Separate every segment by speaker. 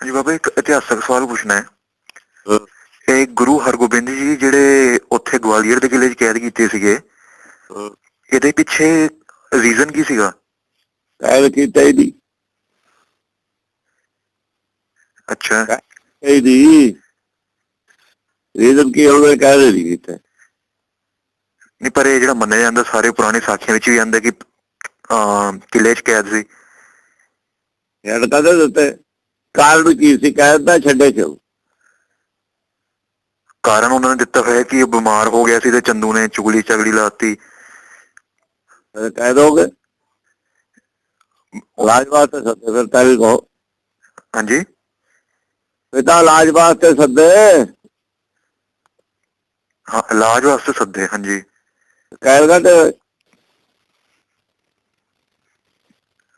Speaker 1: ਹਾਂਜੀ ਬਾਬਾ ਇੱਕ ਇਤਿਹਾਸਕ ਸਵਾਲ ਪੁੱਛਣਾ ਹੈ। ਇਹ ਗੁਰੂ ਹਰਗੋਬਿੰਦ ਜੀ ਜਿਹੜੇ ਉੱਥੇ ਗਵਾਲੀਅਰ ਦੇ ਕਿਲੇ 'ਚ ਕੈਦ ਕੀਤੇ ਸੀਗੇ। ਇਹਦੇ ਪਿੱਛੇ ਰੀਜ਼ਨ ਕੀ ਸੀਗਾ?
Speaker 2: ਕਾਇਲ ਕੀਤਾ ਇਹਦੀ।
Speaker 1: ਅੱਛਾ।
Speaker 2: ਇਹਦੀ। ਰੀਜ਼ਨ ਕੀ ਉਹਨੇ ਕਾਇਲ ਨਹੀਂ ਕੀਤਾ।
Speaker 1: ਨਹੀਂ ਪਰ ਇਹ ਜਿਹੜਾ ਮੰਨਿਆ ਜਾਂਦਾ ਸਾਰੇ ਪੁਰਾਣੇ ਸਾਖੀਆਂ ਵਿੱਚ ਵੀ ਆਂਦਾ ਕਿ ਕਿਲੇ 'ਚ ਕੈਦ ਸੀ।
Speaker 2: ਯਾਰ ਕਦੇ ਦਿੱਤੇ? ਕਾਰਨ ਕੀ ਸੀ? ਤਾਂ ਛੱਡੇ ਕਿਉਂ?
Speaker 1: ਕਾਰਨ ਉਹਨਾਂ ਨੇ ਦਿੱਤਾ ਹੋਇਆ ਕਿ ਉਹ ਬਿਮਾਰ ਹੋ ਗਿਆ ਸੀ ਤੇ ਚੰਦੂ ਨੇ ਚੁਗਲੀ ਚਗਲੀ ਲਾਤੀ।
Speaker 2: ਕਹਿ ਦੋਗੇ? ਇਲਾਜ ਵਾਸਤੇ ਸੱਦੇ ਫਿਰ ਤਾਂ ਵੀ ਕਹੋ।
Speaker 1: ਹਾਂਜੀ?
Speaker 2: ਪਿਤਾ ਇਲਾਜ ਵਾਸਤੇ ਸੱਦੇ।
Speaker 1: ਹਾਂ ਇਲਾਜ ਵਾਸਤੇ ਸੱਦੇ ਹਾਂਜੀ।
Speaker 2: ਕਹਿਲਗਾ ਤੇ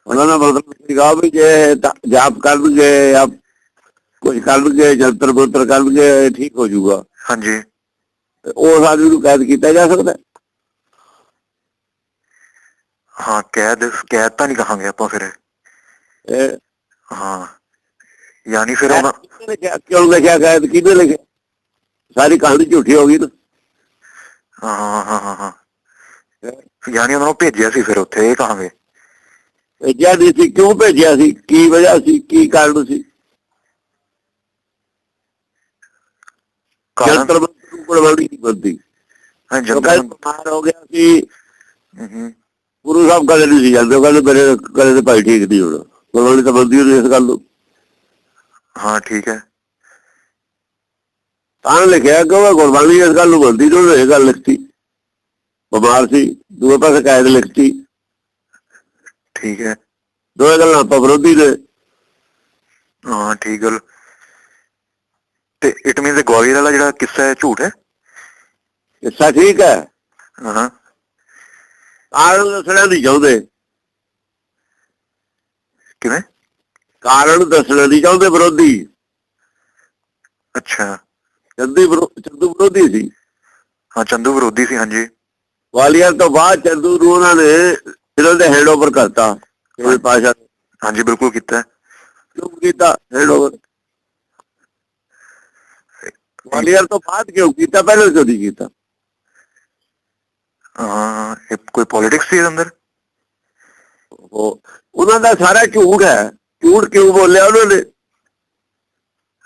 Speaker 2: ਉਹਨਾਂ ਨੇ ਮਤਲਬ ਸੀਗਾ ਵੀ ਜੇ ਇਹ ਤਾਂ ਜਾਪ ਕਰਨਗੇ ਜਾਂ ਕੁਝ ਕਰਨਗੇ ਜੰਤਰ ਮੰਤਰ ਕਰਨਗੇ ਇਹ ਠੀਕ ਹੋ ਜਾਊਗਾ
Speaker 1: ਹਾਂਜੀ
Speaker 2: ਤੇ ਉਸ ਆਦਮੀ ਨੂੰ ਕੈਦ ਕੀਤਾ ਜਾ ਸਕਦਾ ਹੈ।
Speaker 1: ਹਾਂ ਕੈਦ ਕੈਦ ਤਾਂ ਨਹੀਂ ਕਹਾਂਗੇ ਆਪਾਂ ਫਿਰ
Speaker 2: ਇਹ
Speaker 1: ਹਾਂ ਯਾਨੀ ਫਿਰ ਉਹਨਾਂ
Speaker 2: ਕਿਹਨੇ ਲਿਖਿਆ? ਕਿਉਂ ਲਿਖਿਆ ਕੈਦ ਕਿਹਨੇ ਲਿਖਿਆ ਸਾਰੀ ਕਹਾਣੀ ਝੂਠੀ ਹੋ ਗਈ ਨਾ
Speaker 1: ਹਾਂ ਹਾਂ ਹਾਂ ਹਾਂ ਹਾਂ ਯਾਨੀ ਉਹਨਾਂ ਨੂੰ ਭੇਜਿਆ ਸੀ ਫਿਰ ਉੱਥੇ ਇਹ ਕਹਾਂਗੇ
Speaker 2: ਭੇਜਿਆ ਨਹੀਂ ਸੀ ਕਿਉਂ ਭੇਜਿਆ ਸੀ? ਕੀ ਵਜ੍ਹਾ ਸੀ? ਕੀ ਕਾਰਨ ਸੀ?
Speaker 1: ਕਾਰਨ?
Speaker 2: ਨੂੰ ਕੁਰਬਾਨੀ ਨਹੀਂ ਬੰਦੀ
Speaker 1: ਹਾਂ
Speaker 2: ਕਹਿੰਦੇ ਬਿਮਾਰ ਹੋ ਗਿਆ ਸੀ। ਗੁਰੂ ਸਾਹਿਬ ਕਦੇ ਨਹੀਂ ਸੀ ਜਾਂਦੇ ਕਹਿੰਦੇ ਮੇਰੇ ਕਦੇ ਦੇ ਭਾਈ ਠੀਕ ਨਹੀਂ ਹੋਣਾ। ਕੁਰਬਾਨੀ ਤਾਂ ਬੰਦੀ ਹੋਣੀ ਇਸ ਗੱਲ ਨੂੰ।
Speaker 1: ਹਾਂ ਠੀਕ ਹੈ।
Speaker 2: ਤਾਂ ਲਿਖਿਆ ਕਿ ਉਹ ਕੁਰਬਾਨੀ ਇਸ ਗੱਲ ਨੂੰ ਬੰਦੀ ਤੋਂ ਇਹ ਗੱਲ ਲਿਖਤੀ। ਬਿਮਾਰ ਸੀ ਦੂਏ ਪਾਸੇ ਕਾਇਦ ਲਿਖਤੀ।
Speaker 1: ਠੀਕ ਹੈ।
Speaker 2: ਦੋਏ ਗੱਲਾਂ ਆਪਾਂ ਵਿਰੋਧੀ ਨੇ
Speaker 1: ਹਾਂ ਠੀਕ ਗੱਲ। ਤੇ ਇਟ ਮੀਨਸ ਗਵਾਲੀਅਰ ਵਾਲਾ ਜਿਹੜਾ ਕਿੱਸਾ ਹੈ ਝੂਠ ਹੈ?
Speaker 2: ਇਸਾ ਠੀਕ ਹੈ।
Speaker 1: ਹਾਂ
Speaker 2: ਕਾਰਨ ਦੱਸਣਾ ਨਹੀਂ ਚਾਹੁੰਦੇ।
Speaker 1: ਕਿਵੇਂ?
Speaker 2: ਕਾਰਨ ਦੱਸਣਾ ਨਹੀਂ ਚਾਹੁੰਦੇ ਵਿਰੋਧੀ।
Speaker 1: ਅੱਛਾ।
Speaker 2: ਚੰਦੀ ਚੰਦੂ ਵਿਰੋਧੀ ਸੀ।
Speaker 1: ਹਾਂ ਚੰਦੂ ਵਿਰੋਧੀ ਸੀ ਹਾਂਜੀ।
Speaker 2: ਗਵਾਲੀਅਰ ਤੋਂ ਬਾਅਦ ਚੰਦੂ ਨੂੰ ਉਹਨਾਂ ਨੇ ਇਹਨਾਂ ਦੇ ਹੈਂਡਓਵਰ ਕਰਤਾ ਇਹ ਪਾਸ਼ਾ
Speaker 1: ਹਾਂਜੀ ਬਿਲਕੁਲ ਕੀਤਾ।
Speaker 2: ਕਿਉਂ ਕੀਤਾ ਹੈਂਡਓਵਰ ਗਵਾਲੀਅਰ ਤੋਂ ਬਾਅਦ ਕਿਉਂ ਕੀਤਾ? ਪਹਿਲਾਂ ਕਿਉਂ ਨਹੀਂ ਕੀਤਾ?
Speaker 1: ਹਾਂ ਇਹ ਕੋਈ ਪੋਲਿਟਿਕਸ ਸੀ ਅੰਦਰ?
Speaker 2: ਉਹ ਉਹਨਾਂ ਦਾ ਸਾਰਾ ਝੂਠ ਹੈ। ਝੂਠ ਕਿਉਂ ਬੋਲਿਆ ਉਹਨਾਂ ਨੇ?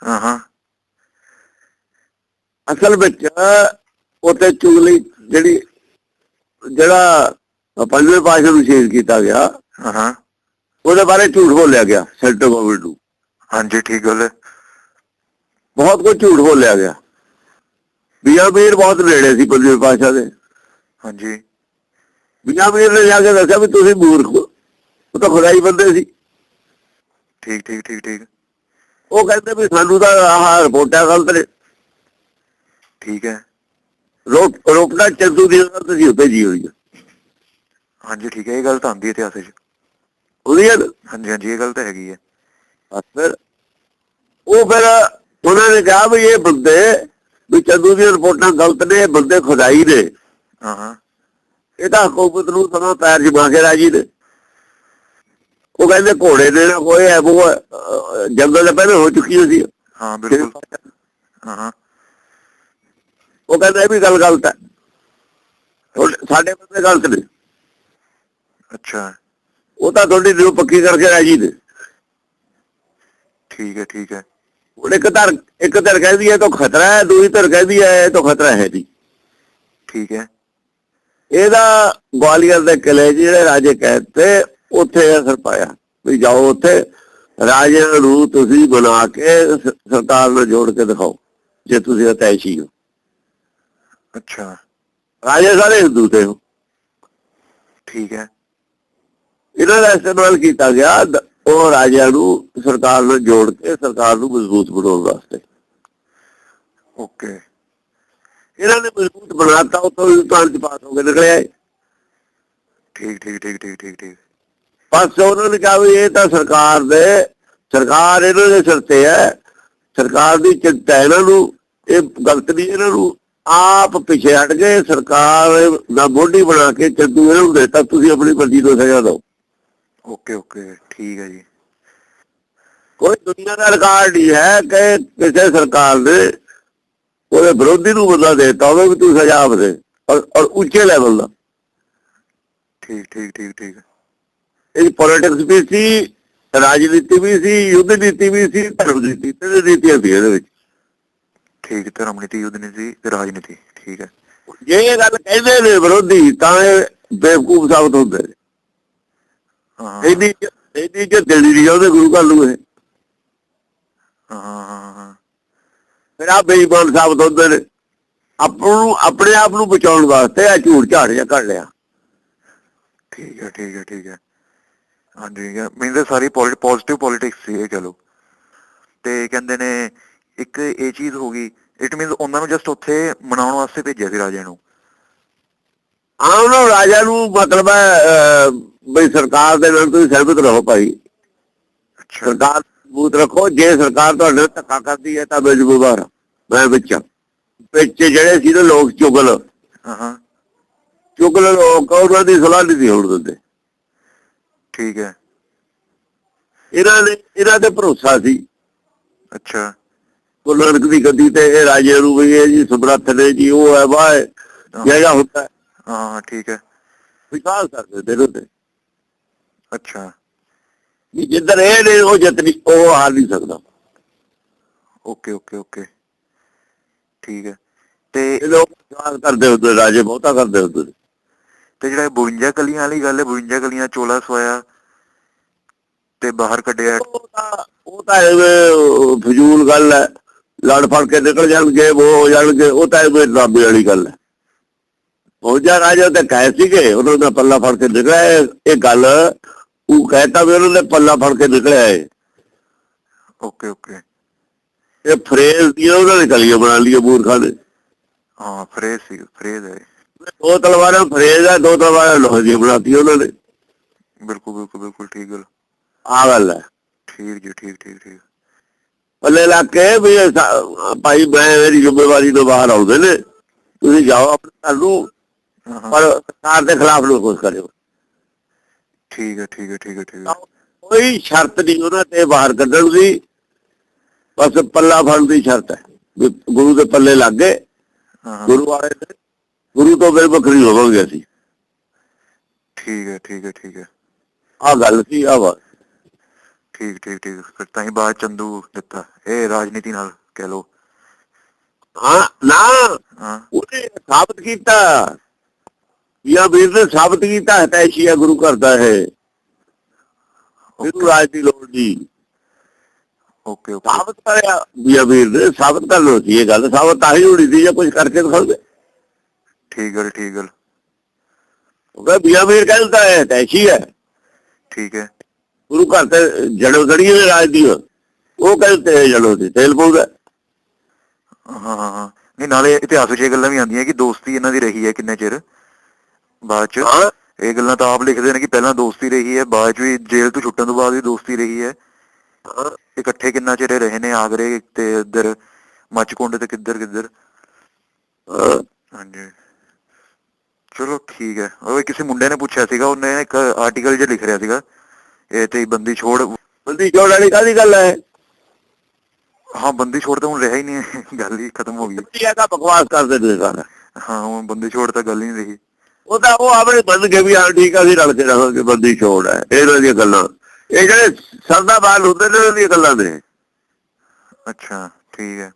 Speaker 1: ਹਾਂ ਹਾਂ।
Speaker 2: ਅਸਲ ਵਿੱਚ ਉੱਥੇ ਚੁਗਲੀ ਜਿਹੜੀ ਜਿਹੜਾ ਪੰਜਵੇਂ ਪਾਸ਼ਾ ਨੂੰ ਸ਼ੇਰ ਕੀਤਾ ਗਿਆ।
Speaker 1: ਹਾਂ।
Speaker 2: ਉਹਦੇ ਬਾਰੇ ਝੂਠ ਬੋਲਿਆ ਗਿਆ ਸੈਂਟਰ ਗਵਰਨਮੈਂਟ ਨੂੰ।
Speaker 1: ਹਾਂਜੀ ਠੀਕ ਗੱਲ ਹੈ।
Speaker 2: ਬਹੁਤ ਕੁਝ ਝੂਠ ਬੋਲਿਆ ਗਿਆ। ਬੀਆ ਮੀਰ ਬਹੁਤ ਨੇੜੇ ਸੀ ਪੰਜਵੇਂ ਪਾਸ਼ਾ ਦੇ।
Speaker 1: ਹਾਂਜੀ।
Speaker 2: ਬੀਆ ਮੀਰ ਨੇ ਜਾ ਕੇ ਦੱਸਿਆ ਵੀ ਤੁਸੀਂ ਮੂਰਖ ਉਹ ਤਾਂ ਖੁਦਾਈ ਬੰਦੇ ਸੀ।
Speaker 1: ਠੀਕ ਠੀਕ ਠੀਕ ਠੀਕ।
Speaker 2: ਉਹ ਕਹਿੰਦੇ ਵੀ ਸਾਨੂੰ ਤਾਂ ਆਹ ਰਿਪੋਰਟਾਂ ਗਲਤ ਨੇ।
Speaker 1: ਠੀਕ ਹੈ।
Speaker 2: ਰੋਕ ਰੋਕਣਾ ਚੰਦੂ ਦੀ ਗਲਤ ਸੀ ਉੱਤੇ ਜੀ ਹੋਈ ਹੈ।
Speaker 1: ਹਾਂਜੀ ਠੀਕ ਹੈ ਇਹ ਗੱਲ ਤਾਂ ਆਉਂਦੀ ਹੈ ਇਤਿਹਾਸ ਵਿੱਚ।
Speaker 2: ਉਹਦੀ ਨਾ?
Speaker 1: ਹਾਂਜੀ ਹਾਂਜੀ ਇਹ ਗੱਲ ਤਾਂ ਹੈਗੀ ਹੈ।
Speaker 2: ਫਿਰ ਉਹ ਫਿਰ ਉਹਨਾਂ ਨੇ ਕਿਹਾ ਵੀ ਇਹ ਬੰਦੇ ਵੀ ਚੰਦੂ ਦੀਆਂ ਰਿਪੋਰਟਾਂ ਗਲਤ ਨੇ ਇਹ ਬੰਦੇ ਖੁਦਾਈ ਨੇ।
Speaker 1: ਹਾਂ ਹਾਂ।
Speaker 2: ਇਹ ਤਾਂ ਹਕੂਮਤ ਨੂੰ ਸਮਾਂ ਪੈਰ ਜਮਾ ਕੇ ਰਾਜੀ ਨੇ। ਉਹ ਕਹਿੰਦੇ ਘੋੜੇ ਦੇ ਨਾ ਕੋਈ ਹੈ ਉਹ ਜੰਗਲ ਦੇ ਪਹਿਲੇ ਹੋ ਚੁੱਕੀ ਸੀ।
Speaker 1: ਹਾਂ ਬਿਲਕੁਲ। ਹਾਂ
Speaker 2: ਉਹ ਕਹਿੰਦਾ ਇਹ ਵੀ ਗੱਲ ਗਲਤ ਹੈ। ਸਾਡੇ ਬੰਦੇ ਗਲਤ ਨੇ।
Speaker 1: ਅੱਛਾ।
Speaker 2: ਉਹ ਤਾਂ ਤੁਹਾਡੀ ਦਿਲ ਪੱਕੀ ਕਰਕੇ ਰਾਜੀ ਨੇ।
Speaker 1: ਠੀਕ ਹੈ ਠੀਕ ਹੈ।
Speaker 2: ਹੁਣ ਇੱਕ ਧਰ ਇੱਕ ਧਰ ਕਹਿੰਦੀ ਹੈ ਤਾਂ ਖਤਰਾ ਹੈ ਦੂਜੀ ਧਰ ਕਹਿੰਦੀ ਹੈ ਇਹ ਤਾਂ ਖਤਰਾ ਹੈ ਨਹੀਂ
Speaker 1: ਠੀਕ ਹੈ।
Speaker 2: ਇਹਦਾ ਗਵਾਲੀਅਰ ਦੇ ਕਿਲੇ ਜਿਹੜੇ ਰਾਜੇ ਕਹਿੰਦੇ ਉੱਥੇ ਅਸਰ ਪਾਇਆ। ਵੀ ਜਾਓ ਉੱਥੇ ਰਾਜੇ ਨੂੰ ਤੁਸੀਂ ਬਣਾ ਕੇ ਸਰਕਾਰ ਨਾਲ ਜੋੜ ਕੇ ਦਿਖਾਓ ਜੇ ਤੁਸੀਂ ਅਤੈਸ਼ੀ ਹੋ।
Speaker 1: ਅੱਛਾ।
Speaker 2: ਰਾਜੇ ਸਾਰੇ ਹਿੰਦੂ ਤੇ ਹੋ।
Speaker 1: ਠੀਕ ਹੈ।
Speaker 2: ਇਹਨਾਂ ਦਾ ਇਸਤੇਮਾਲ ਕੀਤਾ ਗਿਆ ਦ- ਉਹ ਰਾਜਿਆਂ ਨੂੰ ਸਰਕਾਰ ਨਾਲ ਜੋੜ ਕੇ ਸਰਕਾਰ ਨੂੰ ਮਜ਼ਬੂਤ ਬਣਾਉਣ ਵਾਸਤੇ।
Speaker 1: ਓਕੇ।
Speaker 2: ਇਹਨਾਂ ਨੇ ਮਜ਼ਬੂਤ ਬਣਾਤਾ ਉਤੋਂ ਹਿੰਦੁਸਤਾਨ ਚ ਪਾਸ ਹੋ ਕੇ ਨਿਕਲਿਆ।
Speaker 1: ਠੀਕ ਠੀਕ ਠੀਕ ਠੀਕ ਠੀਕ ਠੀਕ।
Speaker 2: ਬਸ ਉਹਨਾਂ ਨੇ ਕਿਹਾ ਵੀ ਇਹ ਤਾਂ ਸਰਕਾਰ ਦੇ ਸਰਕਾਰ ਇਹਨਾਂ ਦੇ ਸਿਰ ਤੇ ਹੈ। ਸਰਕਾਰ ਦੀ ਚਿੰਤਾ ਇਹਨਾਂ ਨੂੰ ਇਹ ਗਲਤ ਨਹੀਂ ਇਹਨਾਂ ਨੂੰ। ਆਪ ਪਿੱਛੇ ਹਟ ਗਏ ਸਰਕਾਰ ਦਾ ਮੋਢੀ ਬਣਾ ਕੇ ਚੱਦੂ ਇਹਨਾਂ ਨੂੰ ਦੇਤਾ ਤੁਸੀਂ ਆਪਣੀ ਮਰਜ਼ੀ ਤੋਂ ਸਜ਼ਾ ਦਿਓ।
Speaker 1: ਓਕੇ ਓਕੇ ਠੀਕ ਹੈ ਜੀ।
Speaker 2: ਕੋਈ ਦੁਨੀਆ ਦਾ ਰਿਕਾਰਡ ਨਹੀਂ ਹੈ ਕਿ ਕਿਸੇ ਸਰਕਾਰ ਨੇ ਉਹਦੇ ਵਿਰੋਧੀ ਨੂੰ ਬੰਦਾ ਦੇਤਾ ਹੋਵੇ ਵੀ ਤੂੰ ਸਜ਼ਾ ਦੇ ਔਰ ਔਰ ਉੱਚੇ ਲੈਵਲ ਦਾ।
Speaker 1: ਠੀਕ ਠੀਕ ਠੀਕ ਠੀਕ।
Speaker 2: ਇਹ ਪੋਲਿਟਿਕਸ ਵੀ ਸੀ ਰਾਜਨੀਤੀ ਵੀ ਸੀ ਯੁੱਧ ਨੀਤੀ ਵੀ ਸੀ ਧਰਮ ਨੀਤੀ ਤੇ ਨੀਤੀਆਂ ਸੀ ਇਹਦੇ ਵਿੱਚ।
Speaker 1: ਠੀਕ ਧਰਮ ਨੀਤੀ ਯੁੱਧ ਨੀਤੀ ਤੇ ਰਾਜਨੀਤੀ ਠੀਕ ਹੈ।
Speaker 2: ਜੇ ਇਹ ਗੱਲ ਕਹਿੰਦੇ ਨੇ ਵਿਰੋਧੀ ਤਾਂ ਇਹ ਬੇਵਕੂਫ ਸਾਬਤ ਹੁੰਦੇ ਨੇ।
Speaker 1: ਹਾਂ
Speaker 2: ਇਹਦੀ ਇਹਦੀ ਜੇ ਦਿਲ ਨਹੀਂ ਉਹਦੇ ਗੁਰੂ ਘਰ ਨੂੰ ਇਹ।
Speaker 1: ਹਾਂ। ਹਾਂ, ਹਾਂ
Speaker 2: ਫਿਰ ਆ ਬੇਈਮਾਨ ਸਾਬਤ ਹੁੰਦੇ ਨੇ ਆਪਾਂ ਨੂੰ ਆਪਣੇ ਆਪ ਨੂੰ ਬਚਾਉਣ ਵਾਸਤੇ ਆ ਝੂਠ ਝਾੜ ਜਿਹਾ ਕੱਢ ਲਿਆ।
Speaker 1: ਠੀਕ ਹੈ ਠੀਕ ਹੈ ਠੀਕ ਹੈ। ਹਾਂਜੀ ਠੀਕ ਹੈ। ਮੈਨੂੰ ਤਾਂ ਸਾਰੀ ਪੋਜ਼ਿਟਿਵ ਪੋਲਿਟਿਕਸ ਸੀ ਇਹ ਕਹ ਲੋ ਤੇ ਕਹਿੰਦੇ ਨੇ ਇੱਕ ਇਹ ਚੀਜ਼ ਹੋ ਗਈ। ਇਟ ਮੀਨਸ ਉਹਨਾਂ ਨੂੰ ਜਸਟ ਉੱਥੇ ਮਨਾਉਣ ਵਾਸਤੇ ਭੇਜਿਆ ਸੀ ਰਾਜੇ ਨੂੰ।
Speaker 2: ਉਹਨਾਂ ਰਾਜਾ ਨੂੰ ਮਤਲਬ ਹੈ ਬਈ ਸਰਕਾਰ ਦੇ ਨਾਲ ਤੁਸੀਂ ਸਹਿਮਤ ਰਹੋ ਭਾਈ। ਸਰਕਾਰ ਬੂਤ ਰੱਖੋ ਜੇ ਸਰਕਾਰ ਤੁਹਾਡੇ ਨਾਲ ਧੱਕਾ ਕਰਦੀ ਹੈ ਤਾਂ ਹਾਂ। ਮੈਂ ਵਿੱਚ। ਵਿੱਚ ਜਿਹੜੇ ਸੀ ਲੋਕ ਚੁਗਲ
Speaker 1: ਹਾਂ ਹਾਂ।
Speaker 2: ਚੁਗਲ ਲੋਕ ਉਹਨਾਂ ਦੀ ਸਲਾਹ ਨਹੀਂ ਹੋਣ ਦਿੰਦੇ।
Speaker 1: ਠੀਕ ਹੈ।
Speaker 2: ਇਹਨਾਂ ਨੇ ਇਹਨਾਂ ਤੇ ਭਰੋਸਾ ਸੀ।
Speaker 1: ਅੱਛਾ।
Speaker 2: ਗੁਰੂ ਨਾਨਕ ਦੀ ਗੱਦੀ ਤੇ ਇਹ ਰਾਜੇ ਨੂੰ ਵੀ ਇਹ ਜੀ ਸਮਰੱਥ ਨੇ ਜੀ ਉਹ ਹੈ ਵਾਹ ਜਿਹੜਾ ਹੁੰਦਾ ਹੈ,
Speaker 1: ਠੀਕ ਹੈ।
Speaker 2: ਵਿਸ਼ਵਾਸ ਕਰਦੇ ਇਹਦੇ ਤੇ
Speaker 1: ਅੱਛਾ।
Speaker 2: ਵੀ ਜਿੱਧਰ ਇਹ ਨੇ ਉਹ ਜਿੱਤਨੀ ਉਹ ਹਾਰ ਨਹੀਂ ਸਕਦਾ।
Speaker 1: Okay okay okay. ਠੀਕ ਹੈ। ਤੇ
Speaker 2: ਇਹ ਲੋਕ ਵਿਸ਼ਵਾਸ ਕਰਦੇ ਹੁੰਦੇ ਰਾਜੇ ਬਹੁਤਾ ਕਰਦੇ ਹੁੰਦੇ।
Speaker 1: ਤੇ ਜਿਹੜਾ ਇਹ 52 ਕਲੀਆਂ ਵਾਲੀ ਗੱਲ ਹੈ 52 ਕਲੀਆਂ ਚੋਲਾ ਸਵਾਇਆ ਤੇ ਬਾਹਰ ਕੱਢਿਆ।
Speaker 2: ਉਹ ਤਾਂ ਫਜ਼ੂਲ ਗੱਲ ਹੈ। ਲੜ ਫੜ ਕੇ ਨਿਕਲ ਜਾਣਗੇ ਉਹ ਹੋ ਜਾਣਗੇ ਉਹ ਤਾਂ ਐਵੇਂ ਡਰਾਮੇ ਵਾਲੀ ਗੱਲ ਹੈ। ਫੌਜਾ ਰਾਜਾ ਤੇ ਕਹੇ ਸੀਗੇ ਉਹਨਾਂ ਦਾ ਪੱਲਾ ਫੜ ਕੇ ਨਿਕਲਿਆ ਇਹ- ਗੱਲ ਉਹ ਕਹਿਤਾ ਵੀ ਉਹਨਾਂ ਨੇ ਪੱਲਾ ਫੜ ਕੇ ਨਿਕਲਿਆ ਹੈ
Speaker 1: ਓਕੇ ਓਕੇ।
Speaker 2: ਇਹ ਫਰੇਜ਼ ਦੀ ਉਹਨਾਂ ਨੇ ਕਲੀਆਂ ਬਣਾ ਲਈਆਂ ਮੂਰਖਾਂ ਨੇ।
Speaker 1: ਹਾਂ ਫਰੇਜ਼ ਸੀ ਫਰੇਜ਼ ਹੈ।
Speaker 2: ਦੋ ਤਲਵਾਰਾਂ ਫਰੇਜ਼ ਹੈ ਦੋ ਤਲਵਾਰਾਂ ਲੋਹੇ ਦੀਆਂ ਬਣਾਤੀਆਂ ਉਹਨਾਂ ਨੇ।
Speaker 1: ਬਿਲਕੁਲ ਬਿਲਕੁਲ ਬਿਲਕੁਲ ਠੀਕ ਗੱਲ।
Speaker 2: ਆ ਗੱਲ ਹੈ।
Speaker 1: ਠੀਕ ਜੀ ਠੀਕ ਠੀਕ ਠੀਕ।
Speaker 2: ਪੱਲੇ ਲੱਗ ਕੇ ਵੀ ਭਾਈ ਮੈਂ ਮੇਰੀ ਜ਼ਿੰਮੇਵਾਰੀ ਤੋਂ ਬਾਹਰ ਆਉਂਦੇ ਨੇ। ਤੁਸੀਂ ਜਾਓ ਆਪਣੇ ਘਰ ਨੂੰ। ਪਰ ਸਰਕਾਰ ਦੇ ਖਿਲਾਫ ਨੂੰ ਕੁਝ ਕਰਿਓ
Speaker 1: ਠੀਕ ਹੈ ਠੀਕ ਹੈ ਠੀਕ ਹੈ ਠੀਕ ਹੈ।
Speaker 2: ਕੋਈ ਸ਼ਰਤ ਨਹੀਂ ਉਹਨਾਂ ਤੇ ਬਾਹਰ ਕੱਢਣ ਦੀ। ਬਸ ਪੱਲਾ ਫੜਨ ਦੀ ਸ਼ਰਤ ਹੈ। ਗੁਰੂ ਦੇ ਪੱਲੇ ਲੱਗ ਗਏ। ਗੁਰੂ ਵਾਲੇ ਦੇ ਗੁਰੂ ਤੋਂ ਫਿਰ ਵੱਖਰੀ ਹੋਵਾਂਗੇ ਅਸੀਂ।
Speaker 1: ਠੀਕ ਹੈ ਠੀਕ ਹੈ ਠੀਕ ਹੈ।
Speaker 2: ਆਹ ਗੱਲ ਸੀ ਆ ਵਾ
Speaker 1: ਠੀਕ ਠੀਕ ਠੀਕ। ਫਿਰ ਤਾਂ ਹੀ ਬਾਅਦ ਚੰਦੂ ਦਿੱਤਾ। ਇਹ ਰਾਜਨੀਤੀ ਨਾਲ ਕਹਿ ਲੋ
Speaker 2: ਹਾਂ ਨਾ। ਉਹਨੇ ਸਾਬਤ ਕੀਤਾ। ਇਹ ਵੀਰ ਨੇ ਸਾਬਤ ਕੀਤਾ ਹੈ ਤੈਸ਼ੀਆ ਗੁਰੂ ਕਰਦਾ ਹੈ। ਇਹਨੂੰ ਰਾਜ ਦੀ ਲੋੜ ਨਹੀਂ
Speaker 1: ਓਕੇ ਓਕੇ।
Speaker 2: ਸਾਬਤ ਕਰਿਆ ਬੀਆ ਵੀਰ ਨੇ ਸਾਬਤ ਕਰਨਾ ਸੀ ਇਹ ਗੱਲ ਸਾਬਤ ਤਾਂ ਹੀ ਹੋਣੀ ਸੀ ਜਾਂ ਕੁਝ ਕਰਕੇ ਦਿਖਾਉਂਦੇ
Speaker 1: ਠੀਕ ਗੱਲ ਠੀਕ ਗੱਲ।
Speaker 2: ਉਹ ਬੀਆ ਵੀਰ ਕਹਿੰਦਾ ਹੈ ਤੈਸ਼ੀ ਹੈ।
Speaker 1: ਠੀਕ ਹੈ।
Speaker 2: ਗੁਰੂ ਘਰ ਤੇ ਜੜੋ ਦੜੀ ਦੇ ਰਾਜ ਦੀ ਉਹ। ਕਹਿੰਦੇ ਜੜੋ ਦੀ ਤੇਲ ਪਾਉਂਦਾ
Speaker 1: ਹਾਂ ਹਾਂ ਹਾਂ। ਨਹੀਂ ਨਾਲੇ ਇਤਿਹਾਸ ਵਿੱਚ ਇਹ ਗੱਲਾਂ ਵੀ ਆਉਂਦੀਆਂ ਕਿ ਦੋਸਤੀ ਇਹਨਾਂ ਦੀ ਰਹੀ ਹੈ ਕਿੰਨੇ ਚਿਰ? ਬਾਅਦ ਚ। ਇਹ ਗੱਲਾਂ ਤਾਂ ਆਪ ਲਿਖਦੇ ਨੇ ਕਿ ਪਹਿਲਾਂ ਦੋਸਤੀ ਰਹੀ ਹੈ ਬਾਅਦ ਚ ਵੀ ਜੇਲ੍ਹ ਤੋਂ ਛੁੱਟਣ ਤੋਂ ਬਾਅਦ ਵੀ ਦੋਸਤੀ ਰਹੀ ਹੈ। ਇਕੱਠੇ ਕਿੰਨਾ ਚਿਰ ਰਹੇ ਨੇ ਆਗਰੇ ਤੇ ਇੱਧਰ ਮੱਚਕੁੰਡ ਤੇ ਕਿੱਧਰ ਕਿੱਧਰ। ਹਾਂਜੀ। ਚਲੋ ਠੀਕ ਹੈ। ਉਹ ਕਿਸੇ ਮੁੰਡੇ ਨੇ ਪੁੱਛਿਆ ਸੀਗਾ ਉਹਨੇ ਇੱਕ ਆਰਟੀਕਲ ਜਿਹਾ ਲਿਖ ਰਿਹਾ ਸੀਗਾ। ਇਹ ਤੇ ਬੰਦੀ ਛੋੜ
Speaker 2: ਬੰਦੀ ਜੋੜ ਵਾਲੀ ਕਾਦੀ ਗੱਲ ਹੈ?
Speaker 1: ਹਾਂ ਬੰਦੀ ਛੋੜ ਤਾਂ ਹੁਣ ਰਿਹਾ ਹੀ ਨਹੀਂ ਗੱਲ ਹੀ ਖਤਮ ਹੋ ਗਈ
Speaker 2: ਬੰਦੀ ਇਹਦਾ ਬਕਵਾਸ ਕਰਦੇ ਨੇ ਸਾਰਾ।
Speaker 1: ਹਾਂ ਹੁਣ ਬੰਦੀ ਛੋੜ ਤਾਂ ਗੱਲ ਹੀ ਨਹੀਂ ਰਹੀ।
Speaker 2: ਉਹ ਤਾਂ ਉਹ ਆਪਣੇ ਬੰਦ ਕੇ ਵੀ ਆ ਠੀਕ ਆ ਅਸੀਂ ਰਲ ਕੇ ਰਹਾਂਗੇ ਬੰਦੀ ਛੋੜ ਹੈ। ਇਹਨਾਂ ਦੀਆਂ ਗੱਲਾਂ। ਇਹ ਜਿਹੜੇ ਸਰਦਾ ਬਾਲ ਹੁੰਦੇ ਨੇ ਉਹਨਾਂ ਦੀਆਂ ਗੱਲਾਂ ਨੇ।
Speaker 1: ਅੱਛਾ ਠੀਕ ਹੈ।